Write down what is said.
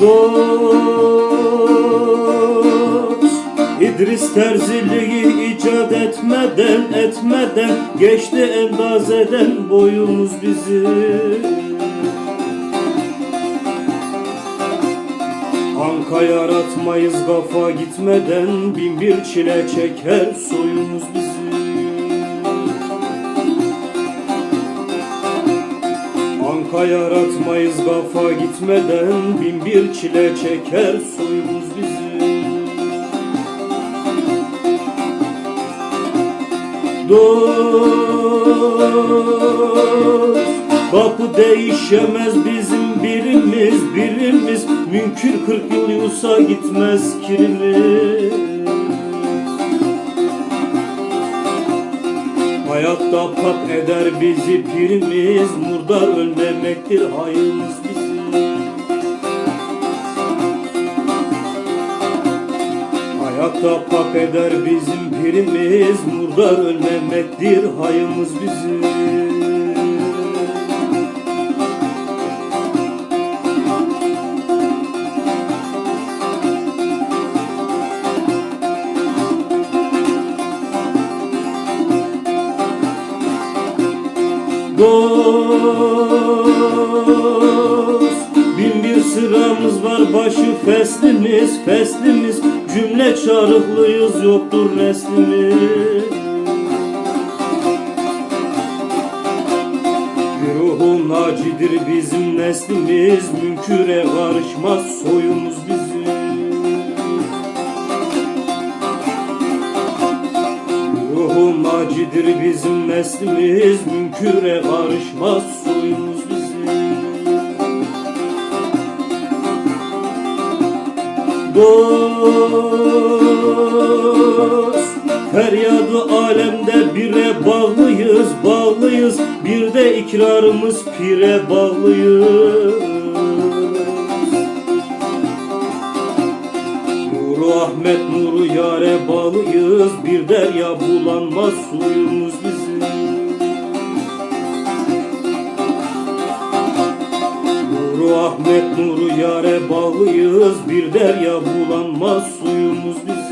dost İdris terziliği icat etmeden etmeden Geçti endazeden boyumuz bizim Anka yaratmayız kafa gitmeden Bin bir çile çeker soyumuz bizim Anka yaratmayız kafa gitmeden. Bin bir çile çeker soyumuz bizim Dost Kapı değişemez bizim birimiz birimiz. Mümkün kırk yıl yusa gitmez kirimiz Hayatta pak eder bizi pirimiz Murdar ölmemektir hayımız bizim. Hayatta pak eder bizim pirimiz Murdar ölmemektir hayımız bizim dost Bin bir sıramız var başı feslimiz feslimiz Cümle çarıklıyız yoktur neslimiz. Ruhun nacidir bizim neslimiz. Münküre karışmaz soyumuz bizim Ruhum nacidir bizim neslimiz Münküre karışmaz soyumuz bizim. Dost Feryadı alemde bire bağlıyız bağlıyız. Bir de ikrarımız pire bağlıyız Nuru yare bağlıyız Bir derya bulanmaz suyumuz bizim. Nuru Ahmet nuru yare bağlıyız Bir derya bulanmaz suyumuz bizim